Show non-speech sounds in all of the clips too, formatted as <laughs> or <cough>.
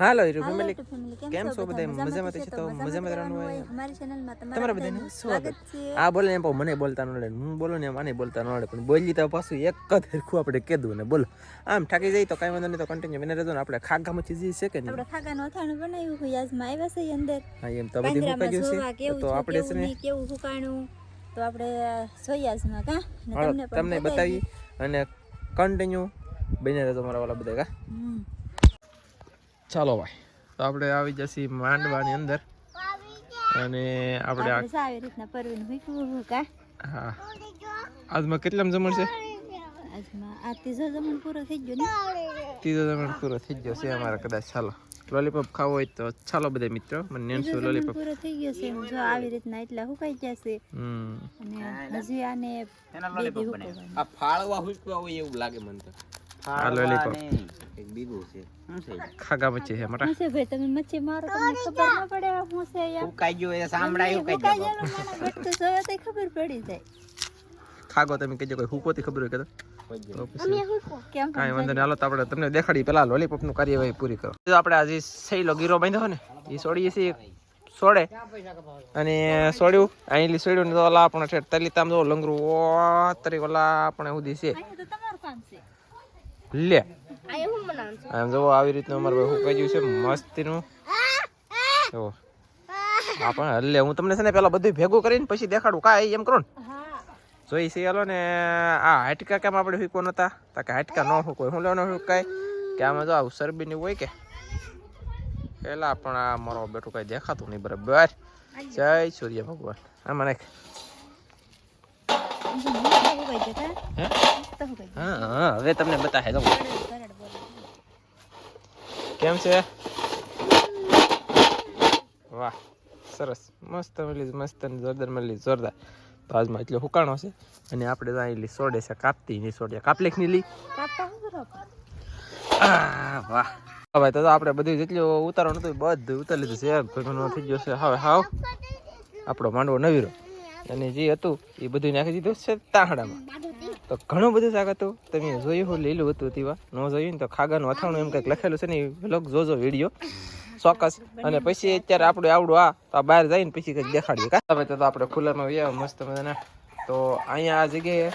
હાલો hero family કેમ છો બધા? મજામાં છે તો? મજામાં રહેવાનું હોય? અમારી ચેનલમાં તમારા તમારા બધાને સ્વાગત છે? આ બોલે ને પણ મને બોલતા ન આવડે હું બોલો ને આને બોલતા ન આવડે પણ બોલી તો પાછું એક જ હરખું આપણે કીધું ને બોલો. આમ થાકી જાય તો કાંઈ વાંધો નહીં તો કન્ટિન્યુ બને રહેજો ને આપણે ખાગામાં ચીજી છે કે નહીં. આપણે નો અથાણું બનાવ્યું હોય આજમાં આવ્યા છે અંદર. હા એમ તો બધી પાંજરામાં ગયું છે. તો આપણે છે ને કેવું સુકાણું તો આપણે જોઈએ આજમાં કા? તમને તમને બતાવી અને કન્ટિન્યુ બને રહેજો મારા વાલા બધા કા. ચાલો ભાઈ. તો આપણે આવી જશે માંડવાની અંદર. અને આપણે આ આપણે સા આવી રીતના પરવીને મૂક્યું કા? હા. આજમાં કેટલામ જમણ છે? આજમાં આ ત્રીજો જમણ પૂરો થઈ ગયો ને? ત્રીજો જમણ પૂરો થઈ ગયો છે અમારે કદાચ. ચાલો. લોલીપોપ ખાવો હોય તો ચાલો બધા મિત્રો. મને નેનસુ લોલીપોપ? પૂરો થઈ ગયો છે જો આવી રીતના એટલા સુકાઈ ગયા છે. હમ. અને હજી આને બે દી હુકવવાનું. આ ફાળવા હુકવા હોય એવું લાગે મને તો. આ લોલીપોપ. એક છે. શું છે? ખાગા વચ્ચે છે મોટા. છે ભાઈ તમે મચ્છી મારો તમને ખબર ન પડે હું છે યાર. ઉકાઈ ગયું એ સાંભળાય ઉકાઈ ઉકાઈ બટ તો માણસ તો ખબર પડી જાય. ખાગો તમે કહેજો કોઈ હુકોથી ખબર હોય કે કાંઈ વાંધો નહીં હાલો તો આપણે તમને દેખાડી પેલા લોલીપોપનું કાર્યવાહી પૂરી કરો. તો આપણે આજે સહેલો ગીરો બાંધ્યો ને એ છોડીએ છીએ સોડે અને સોડ્યું અહીં સોડ્યું ને તો ઓલા આપણે ઠેઠ તલીતામ જો લંગરું ઓ તરી ઓલા આપણે સુધી છે. અહીંયા તો તમારું કામ છે. લે. આમ જુઓ આવી રીતનું અમારે ભાઈ હુકાઈ ગયું છે મસ્તીનું. જો હા પણ હલે હું તમને છે ને પેલા બધું ભેગું કરીને પછી દેખાડું. કાંઈ એમ કરો ને. જોઈ છે હાલો ને આ હાટકા કેમ આપણે હુકો નતા તા કે હાટકા ન હુકોય હું લેવાનો હુકાય? કે આમાં જો આવું સરબીની હોય કે? પેલા પણ આ મારો બેઠું કઈ દેખાતું નહીં બરાબર. જય સૂર્ય ભગવાન. આ હે? ઉકાઈ હવે તમને બતાવે બોલે કેમ છે? વાહ, સરસ. મસ્ત મળી મસ્ત અને જોરદાર મળી જોરદાર. તો આજમાં એટલે હુકાણો છે. અને આપણે તો અહીં સોડે છે, કાપતી નહીં સોડે. કાપલેખની લી. વાહ. હવે તો આપણે બધું જેટલું ઉતારવાનું હતું બધું ઉતારી લીધું છે. ભગવાન થઈ ગયો છે. હવે હાવ. આપણો માંડવો નવીરો અને જે હતું એ બધું નાખી દીધું છે તાહડામાં. તો ઘણું બધું શાક હતું. તમે જોયું હોય લીલું હતું તેવા. ન જોયું ને તો ખાગાનું અથાણું એમ કંઈક લખેલું છે ને એ લોક જોજો વીડિયો ચોક્કસ. અને પછી અત્યારે આપણે આવડું આ તો બહાર જઈને પછી કંઈક દેખાડીએ કા? તમે તો આપણે ખુલ્લામાં વ્યા મસ્ત મજાના. તો અહીંયા આ જગ્યાએ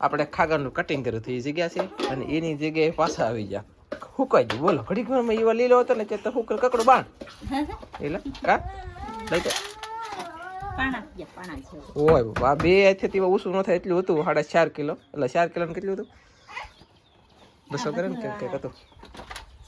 આપણે ખાગાનું કટિંગ કર્યું હતું એ જગ્યા છે. અને એની જગ્યાએ પાછા આવી ગયા. હુકાઈ ગયું. બોલો ઘડીક એવા લીલો હતો ને તે તો હુકર કકડો બાણ. એટલે કા? લઈ ઓય બે હાથે તેવા ઓછું ન થાય એટલું હતું સાડા ચાર કિલો. એટલે ચાર કિલો કેટલું હતું? બસો ગ્રામ કે કંઈક હતું?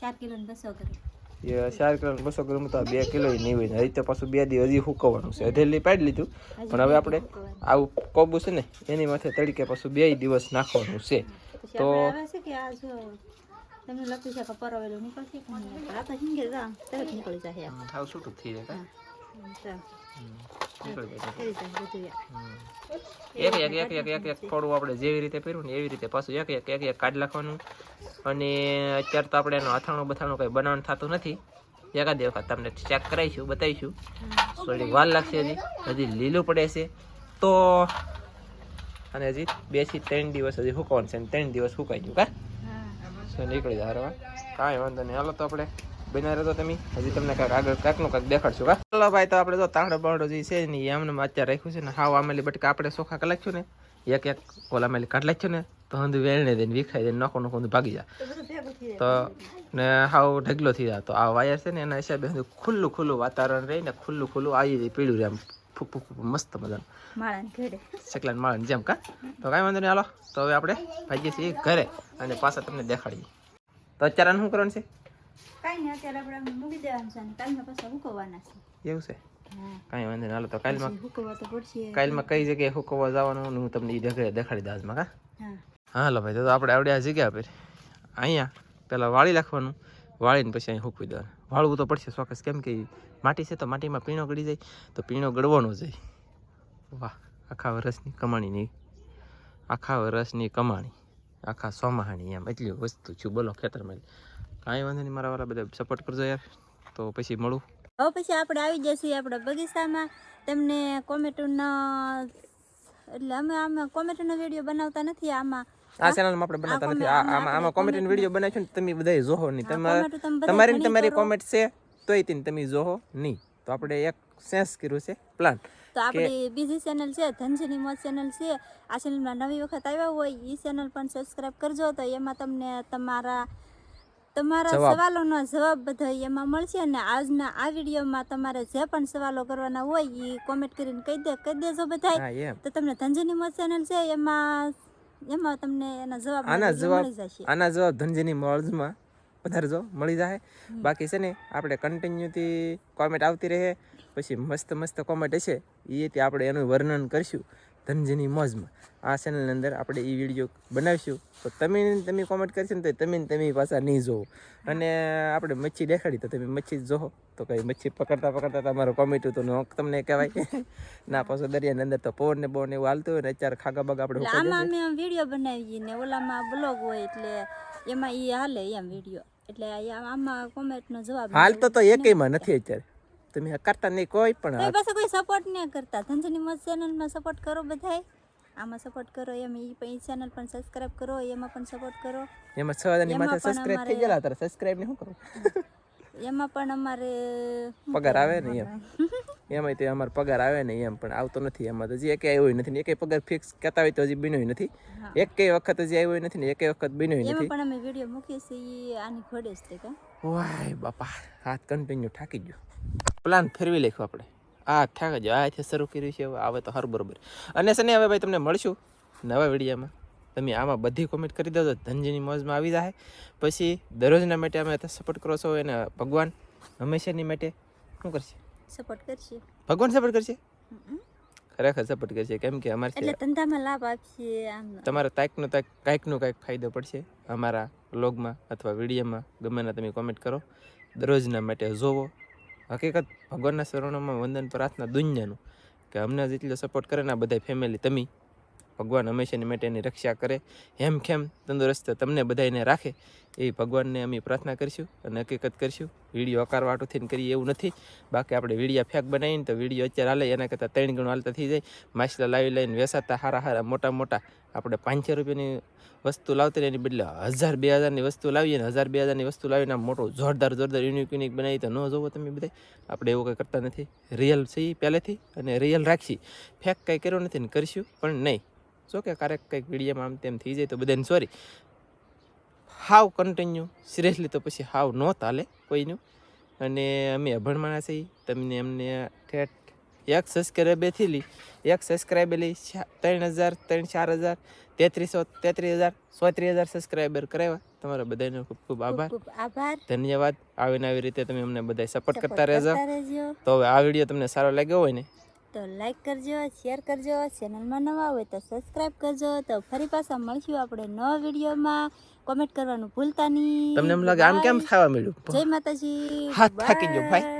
ચાર કિલો ને બસો ગ્રામ. એ ચાર કિલો ને બસો ગ્રામ તો બે કિલો નહીં હોય ને. હજી તો પાછું બે દી હજી હુકવવાનું છે. અઢેલી પાડી લીધું. પણ હવે આપણે આવું કોબું છે ને એની માથે તડકે પાછું બે દિવસ નાખવાનું છે. તો- આપણે આવે છે કે આ જો તમને લખ્યું છે કે પરવેલું નીકળશે પણ આ તો હિંગે જા તરત નીકળી જાય. સાવ છૂટું થઈ જાય એક એક એક એક એક એક થોડું આપણે જેવી રીતે પહેર્યું ને એવી રીતે પાછું એક એક એક એક કાઢ નાખવાનું. અને અત્યારે તો આપણે એનું અથાણું બથાણું કંઈ બનાવવાનું થતું નથી. એકાદ વખત તમને ચેક કરાવીશું બતાવીશું. થોડી વાર લાગશે હજી. હજી લીલું પડે છે. તો અને હજી બેથી ત્રણ દિવસ હજી સુકવાનું છે ત્રણ દિવસ સુકાઈ ગયું કા? નીકળી જાય કાંઈ વાંધો નહીં. હાલો તો આપણે બના રહેતો તમે? હજી તમને કાંઈક આગળ કાંઈકનું કાંઈક દેખાડશું કા ચલો ભાઈ તો આપણે તો તાંડો બાંડો જે છે ને એમને અત્યારે રાખ્યું છે ને હાવ આમેલી બટકા આપણે ચોખા કલાખ્યું ને એક એક ઓલા મેલી કાઢી નાખ્યું ને તો હંધું વેલણે દઈને વિખાઈ દઈને નખો નખો ભાગી જાય. તો ને હાવ ઢગલો થઈ જાય. તો આ વાયર છે ને એના હિસાબે હંધું ખુલ્લું ખુલ્લું વાતાવરણ રહી ને ખુલ્લું ખુલ્લું આવી જાય પીળું રહે આમ ફૂક ફૂક મસ્ત મજાનું. ઘેડે માળાની જેમ કા? તો કાંઈ વાંધો નહીં હાલો. તો હવે આપણે ભાગીએ છીએ ઘરે અને પાછા તમને દેખાડીએ. તો અત્યારે શું કરવાનું છે? કાંઈ નહીં અત્યારે આપણે મૂકી દેવાનું છે અને કાલમાં પાછા હુકવવાના છે. એવું છે? કાંઈ વાંધો હાલો તો કાલમાં હુકવવા તો પડશે. કાલમાં કઈ જગ્યાએ હુકવવા જવાનું હું તમને એ જગ્યાએ દેખાડી કા હાલો ભાઈ તો આપણે આવડે આ જગ્યા પર. અહીંયા પહેલાં વાળી નાખવાનું વાળીને પછી અહીં હૂકવી દેવાનું. વાળવું તો પડશે ચોક્કસ. કેમ કે માટી છે તો માટીમાં પીણો ગળી જાય તો પીણો ગળવાનો જાય વાહ આખા વરસની કમાણીની આખા વરસની કમાણી આખા સોમાહાણી એમ એટલી વસ્તુ છું. બોલો ખેતરમાં કાંઈ વાંધો નહીં મારા વાળા બધા સપોર્ટ કરજો યાર. તો પછી મળું. હવે પછી આપણે આવી જઈશું આપણા બગીચામાં. તમને કોમેટોનો એટલે અમે આમાં કોમેટોનો વીડિયો બનાવતા નથી આમાં. આ ચેનલમાં આપણે બનાવતા નથી. આમાં આમાં કોમેન્ટ વીડિયો બનાવ્યો ને તમે બધાય જોહો નહીં. તમારી ને તમારી કોમેન્ટ છે તોય તેને તમે જોહો નહીં. તો આપણે એક સેન્સ કર્યું છે પ્લાન તો આપણી બીજી ચેનલ છે ધનજીની મોજ ચેનલ છે. આ ચેનલમાં નવી વખત આવ્યા હોય એ ચેનલ પણ સબસ્ક્રાઈબ કરજો. તો એમાં તમને તમારા તમારા. સવાલોનો જવાબ બધા એમાં મળશે અને આજના આ વિડીયોમાં તમારે જે પણ સવાલો કરવાના હોય એ કોમેન્ટ કરીને કહી દે કહી દેજો બધા તો તમને ધનજીની મોજ ચેનલ છે એમાં એમાં તમને એના જવાબ આના જવાબ આના જવાબ ધનજીની મોલ્સમાં પધારજો મળી જાય. બાકી છે ને આપણે કન્ટિન્યુથી કોમેન્ટ આવતી રહે પછી મસ્ત મસ્ત કોમેન્ટ હશે એથી આપણે એનું વર્ણન કરીશું. ધનજીની મોજમાં આ ચેનલની અંદર આપણે એ વીડિયો બનાવીશું. તો તમે તમે કોમેન્ટ કરશો ને તો તમે તમે પાછા નહીં જોવો. અને આપણે મચ્છી દેખાડી તો તમે મચ્છી જ જોવો. તો કઈ મચ્છી પકડતા પકડતા તમારો કોમેન્ટ તો નોક તમને કહેવાય. <laughs> ના પાછો દરિયાની અંદર તો પવન ને પવન એવું હાલતું હોય ને અત્યારે ખાગા બાગા આપણે આમાં અમે વીડિયો બનાવીએ ને ઓલામાં બ્લોગ હોય એટલે એમાં એ હાલે એમ વીડિયો એટલે આમાં કોમેન્ટનો જવાબ હાલ તો તો એકેયમાં નથી અત્યારે. તમે કરતા નહીં કોઈ પણ પાસે કોઈ સપોર્ટ નહીં કરતા? ધનજની મત ચેનલમાં સપોર્ટ કરો બધાય? આમાં સપોર્ટ કરો એમ ઈ પણ ચેનલ પણ સબસ્ક્રાઇબ કરો એમાં પણ સપોર્ટ કરો. એમાં છ માથે સબસ્ક્રાઇબ થઈ ગયા ગયેલા તારે સબસ્ક્રાઇબ ને શું કરું? એમાં પણ અમારે <laughs> પગાર આવે ને એમ. એમાંય તે અમારે પગાર આવે ને એમ પણ આવતો નથી એમાં. તો હજી એકે આવ્યો નથી ને એકે પગાર ફિક્સ કહેતા હોય તો હજી બન્યો નથી. એક એકેય વખત હજી આવ્યો નથી ને એક વખત બન્યો એમાં નથી. પણ અમે વીડિયો મૂકીએ છીએ આની ઘોડે જ તે વાય બાપા હાથ કન્ટિન્યુ થાકી ગયો. પ્લાન ફેરવી લખ્યો આપણે. આ થાકી જ આથી શરૂ કર્યું છે હવે આવે તો હર બરોબર. અને સને હવે ભાઈ તમને મળશું નવા વિડીયામાં. તમે આમાં બધી કોમેન્ટ કરી દેજો ધનજીની મોજમાં આવી જાય પછી દરરોજના માટે અમે સપોર્ટ કરો છો એને ભગવાન હંમેશાની માટે. શું કરશે? સપોર્ટ કરશે. ભગવાન સપોર્ટ કરશે? ખરેખર સપોર્ટ કરશે. કેમ કે અમારે એટલે ધંધામાં લાભ આપશે આમ. તમારે કાંઈકનું કાંઈકનો કાંઈકનું કાંઈક ફાયદો પડશે અમારા બ્લોગમાં અથવા વિડીયોમાં. ગમે તમે કોમેન્ટ કરો. દરરોજના માટે જોવો. હકીકત ભગવાનના શરણોમાં વંદન પ્રાર્થના દુનિયાનું. કે અમને જેટલો સપોર્ટ કરે ને આ બધા ફેમિલી તમે ભગવાન હંમેશાની માટે એની રક્ષા કરે, હેમ ખેમ તંદુરસ્ત તમને બધાને રાખે એ ભગવાનને અમે પ્રાર્થના કરીશું અને હકીકત કરીશું. વીડિયો અકારવાટું થઈને કરીએ એવું નથી. બાકી આપણે વિડીયા ફેક બનાવીને તો વીડિયો અત્યારે હાલે, એના કરતાં ત્રણ ગણું હાલતા થઈ જાય. માછલા લાવી લઈને વેસાતા હારા હારા મોટા મોટા. આપણે પાંચસો રૂપિયાની વસ્તુ લાવતી એની બદલે હજાર બે હજારની વસ્તુ લાવીએ ને હજાર બે હજારની વસ્તુ લાવીને આમ મોટું જોરદાર જોરદાર યુનિક યુનિક બનાવી તો ન જોવો તમે બધા આપણે એવું કંઈ કરતા નથી. રિયલ છે પહેલેથી અને રિયલ રાખશી ફેક કંઈ કર્યો નથી ને કરીશું પણ નહીં. જો કે ક્યારેક કંઈક વિડીયોમાં આમ તેમ થઈ જાય તો બધાને સોરી હાવ કન્ટિન્યુ સિરિયસલી તો પછી હાવ ન ચાલે કોઈનું. અને અમે અભણ માણસ છીએ. તમને અમને ઠેઠ એક સબસ્ક્રાઈબેથી લઈ એક સબસ્ક્રાઈબર લઈ ત્રણ હજાર ત્રણ ચાર હજાર તેત્રીસો તેત્રીસ હજાર સોત્રીસ હજાર સબસ્ક્રાઈબર કરાવ્યા. તમારા બધાનો ખૂબ ખૂબ આભાર. ધન્યવાદ. આવીને આવી રીતે તમે અમને બધા સપોર્ટ કરતા રહેજો. તો હવે આ વીડિયો તમને સારો લાગ્યો હોય ને તો લાઈક કરજો શેર કરજો ચેનલમાં નવા હોય તો સબસ્ક્રાઇબ કરજો તો ફરી પાછા મળશું આપણે નવા વિડીયોમાં. કોમેન્ટ કરવાનું ભૂલતા નહીં. તમને એમ લાગે આમ કેમ થવા મળ્યું? જય માતાજી. હાથ થાકી ગયો ભાઈ.